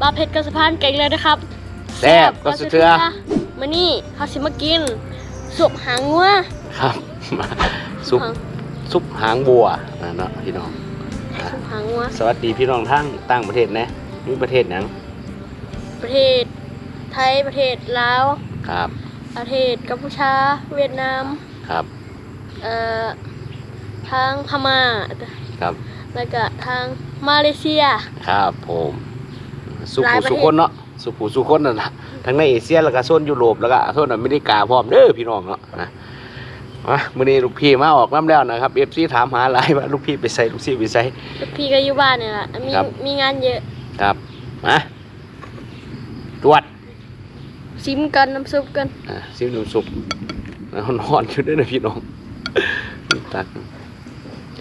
บาเพชรกระสะพานเก่งเลยนะครับแซ่บก็สุดเทือมื่อนี้เขาสิมากินสุปหางงัวครับ ซุปหางซุปหางบัวนะเนาะพี่น้องสุปหางงัวสวัสดีพี่น้องทั้งต่างประเทศนะนี่ประเทศหยังประเทศ ไทยประเทศลาวครับ ประเทศกัมพูชา เวียดนามครับ เอ่อทางพม่าครับ แล้วก็ทางมาเลเซีย ครับผม สุหลายขุประเทศสุคนเนาะสุขุสุคนนั่นนะทั้งในเอเชียแล้วก็โซนยุโรปแล้วก็โซนอเมริกาพร้อมเด้อพี่น้องเนาะนะมามื้อนี้ลูกพี่มาออกน้ำแล้วนะครับ FC ถามหาหลายว่าลูกพี่ไปใส่ลูกพี่ไปใส่ลูกพี่ก็อยู่บ้านเนี่ยแหละมีครับมีงานเยอะครับมาตรวจซิมกันน้ำซุปกันอ่าซิมน้ำซุปแล้วนอนอยู่ด้วยนะพี่น้องตัก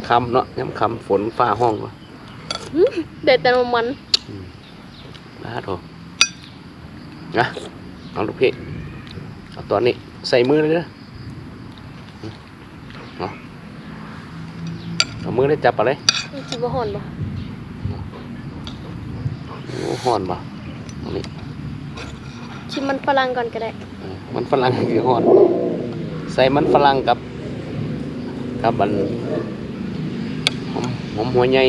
คำเนาะย้ำคำฝนฟ้าห้องวะเด็ดแต่นมมั นบ้าโถนะเอาลูกพี่เอาตอนนี้ใส่มือเลยนะเอาเอามือได้จับอะไรนี่จิบะหอนปะโอ้ห่อนป่ะอันนี้ชิมมันฝรั่งก่อนก็ได้เออมันฝรั่งคือห่อน ใส่มันฝรั่งกับ กับอันหอมหอมหัวใหญ่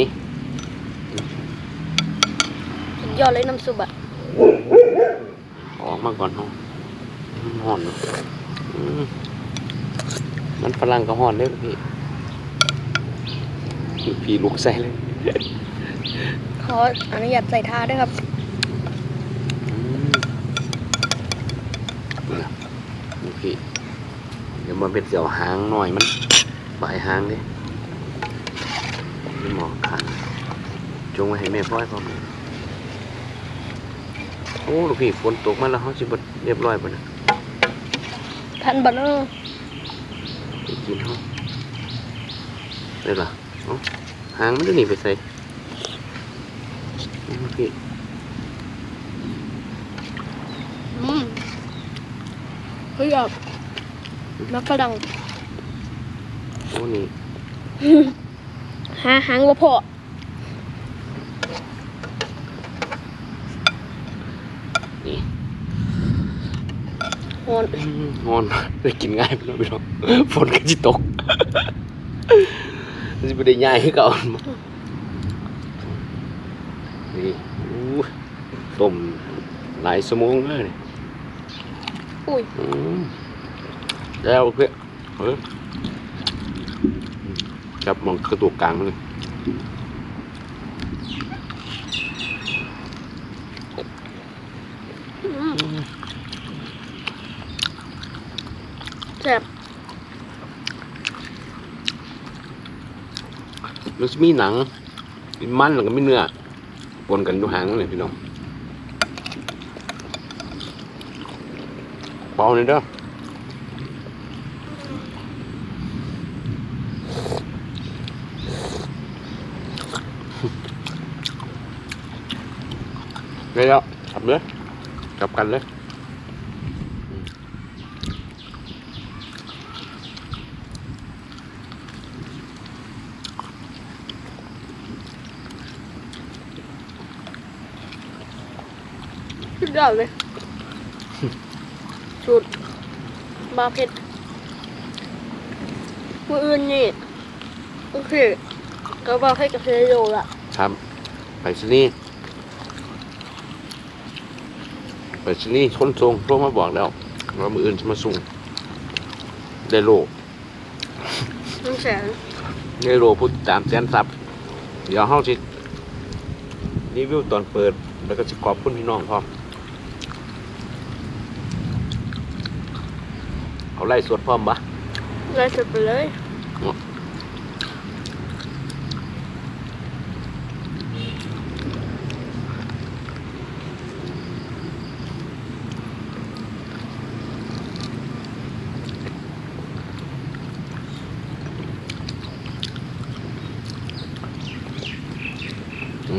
สุด ยอดเลยน้ำซุปอะออกมาก่อนเนาะมันห่อนเนอะอืมมันฝรั่งก็ห่อนเด้อพี่พี่ลุกใส่เลยขออนุญาตใส่ท่าด้วยครับอืมเนี่ยนี่พี่เดี๋ยวมันเป็นเสี่ยวหางหน่อยมันปลายหางดินี่หมอกขันจงไว้ให้แม่พ่อยพ่อแม่โอ้ลูกพี่ฝนตกมาแล้วเขาสิบดเรียบร้อยปะเนี่ยทันบันเนอร์ไปกินเขาได้หรอเอ้าหางมันจะหนีไปใส่นี่ลูกพี่อืมเฮ้ยแบบนักฝรั่งโอ้นี่หาหางว่าพอ นี่หอนอืมงอนไปกินง่ายไปแล้วพี่น้องฝนก็จิตกจะไปได้ง่ายให้เก่านี่อู้ต้มหลายสมงเลยนี่อุ้ยอืมแล้วเพื่อนเออจับมองกระตุกกลางเลย อืมแซ่บมันจะมีหนังมีมันแล้วก็มีเนื้อปนกันอยู่หางเลยพี่น้องเบาเลยเด้อเลยแล้วกลับเลยกลับกันเลย สุดยอดเลยสูตรบาเผ็ดมืออื่นนี่โอเคก็บาเผ็ดกับเซโยละครับไปสนี่ไปสนี่ชนทรงโทรมาบอกแล้วว่ามืออื่นจะมาส่งได้โลน้ำแสนได้โลพูดตามแสนซับเดี๋ยวเฮาสิรีวิวตอนเปิด แล้วก็จะขอบคุณพี่น้องพร้อม เอาไล่สวดพร้อมปะไล่สวดไปเลย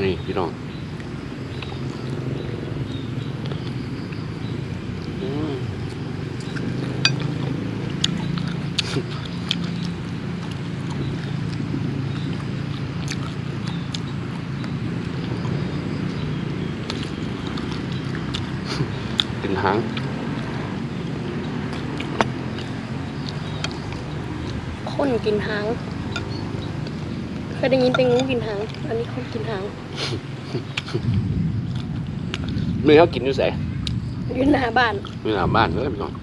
นี่พี่น้องอืม กิน หาง คนกินหางเคยได้ยินแต่งูกินหาง อันนี้คนกินหางมื้อเขากินอยู่ไสอยู่หน้าบ้านอยู่หน้าบ้านเด้อพี่น้อง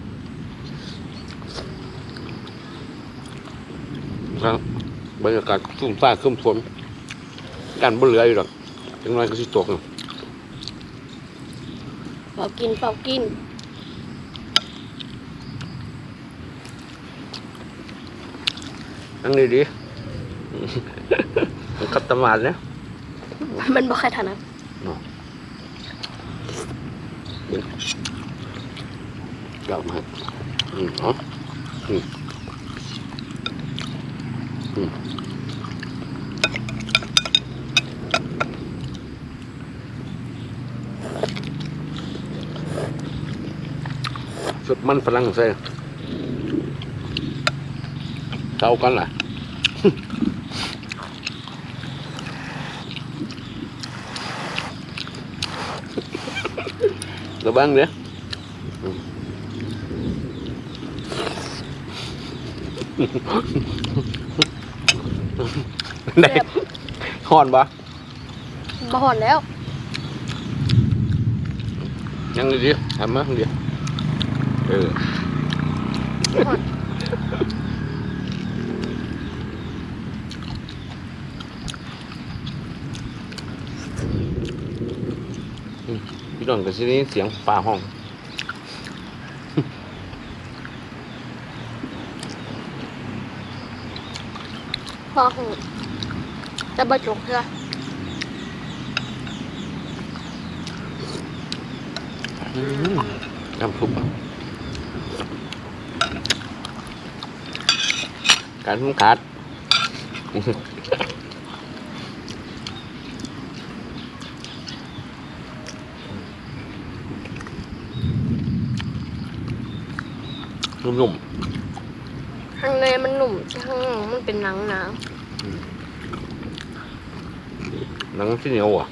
ครับบรรยากาศครึ้มฟ้าครึ้มฝนกันบ่เหลืออยู่ดอกจังน้อยก็สิตกอยู่ เฝ้ากินเฝ้ากินนั่งดีๆมันขัดตะมาดเนี่ยมันบ่ใครถนัดกลับมาอืมเอาอืมอืม สุดมันฝรั่งใส่เท่ากันล่ะระวังเด้อได้แซ่บหอนปะบ่หอนแล้ว ยังดีทำมาเดียว เออบ่หอนพี่น้องก็สิได้ยินเสียงฟ้าห้องพอหูจะบ่จกเถอะอืมน้ำซุปอะ การทุ่งขาดนุ่มข้างในมันหนุ่มข้างนอกมันเป็นหนังหนาๆหนังที่เหนียวอะ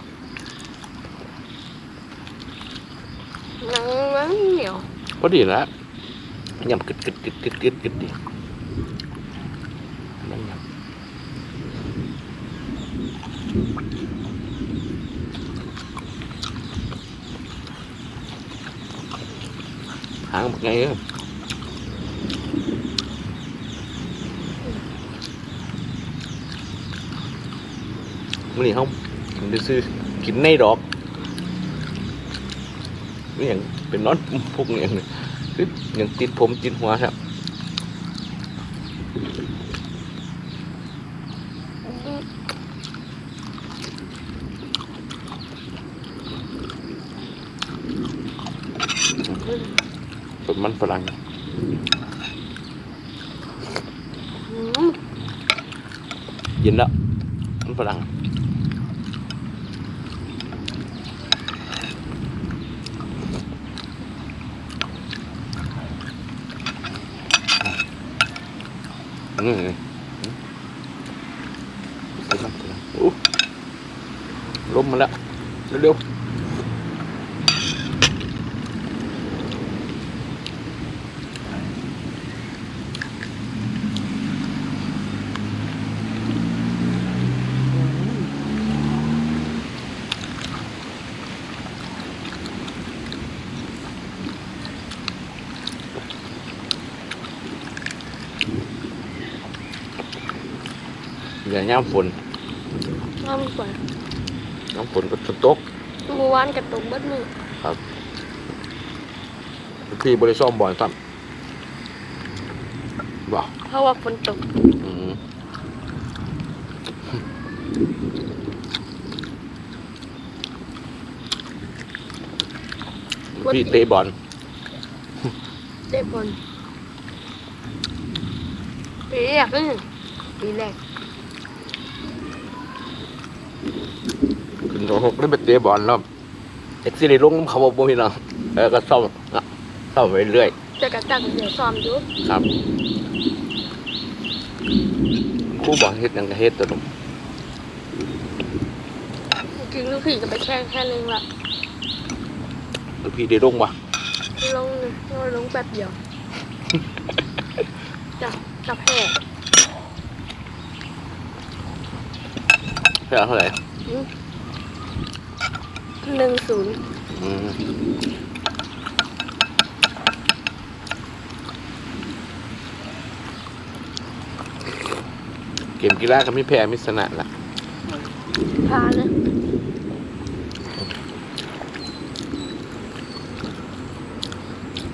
หนังมันเหนียว พอดีนะยำกึดกึดกึดกึดกึดกึดดินั่นยำ หางบักไงเอ้ยมื่อนี้เขาผมจะซื้อกินในดอกนี่อย่างเป็นน้อนพวกนี้อย่างนี้คืออย่างติดผมติดหัวครับ เป็น มันฝรั่งอืมเย็นแล้วมันฝรั่งอืมฝรั่งฝรั่งโอ้ลมมาแล้วเร็วๆ อย่าย่ำฝนน้ำกว่าน้ำฝนก็จะตกเมื่อวานกระตุกเบิดมือพี่บริซ่อมบ่อยซ้ำบ่เพราะว่าฝนตกอืมพี่เตะบอลเตะบอลปีแรกเลยปีแรก ขึ้นโรงหกได้ไปเตะบอลแล้วเอ็กซิลิลงน้ำเขาบอกบ่พี่น้องเออก็ซ่อมอะซ่อมไปเรื่อยจะกระตักเดี๋ยวซ้อมอยู่ครับครู่บอกเฮ็ดหยังก็เฮ็ดตัวหนุ่มจริงลูกพี่จะไปแข่งแค่นึงละแล้วพี่ได้ลงบ่ลงลงแป๊บเดียวจับจับแห่ เพื่อเท่าไหร่หนึ่งศูนย์อืมเกมกีฬาก็ไม่แพ้มิสนะล่ะพานะ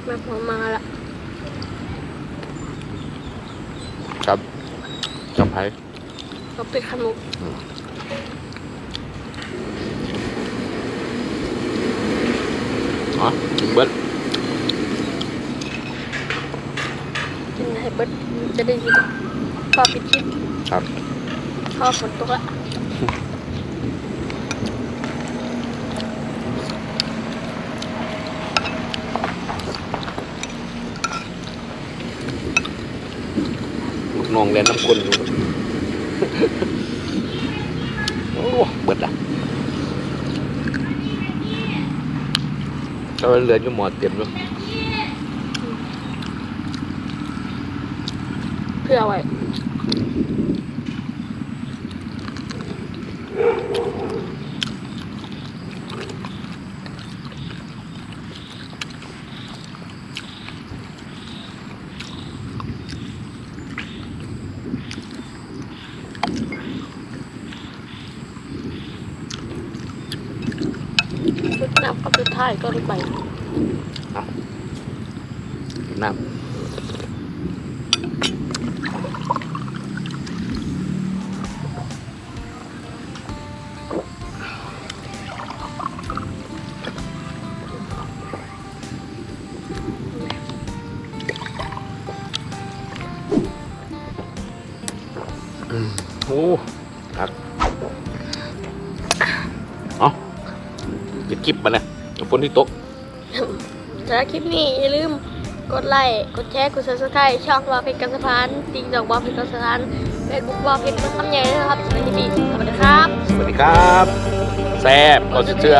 มาพอมาละครับจับไพ่เราปิดขนมอ๋อถึง เบิ้ลกินให้เบิดจะได้ยินพอปิดคลิปครับพอฝนตกละลูกน้องเรียนน้ำคนอยู่ ก็เหลืออยู่หมอเต็มแล้วเพื่อไว้ ชุด นับกับชุดท้ายก็ได้ไปน้ำอืมโอ้ครับ เอาปิดคลิปมาเลย ฝนที่ตกสำหรับคลิปนี้อย่าลืมกดไลค์กดแชร์กด subscribe ช่องวาเพชรกันสะพานติ๊กดอกวาเพชรกันสะพานเฟซบุ๊กวาเพชรกันคำใหญ่ด้วยนะครับสวัสดีปีสวัสดีครับ สวัสดีครับ แซ่บก็เชื่อ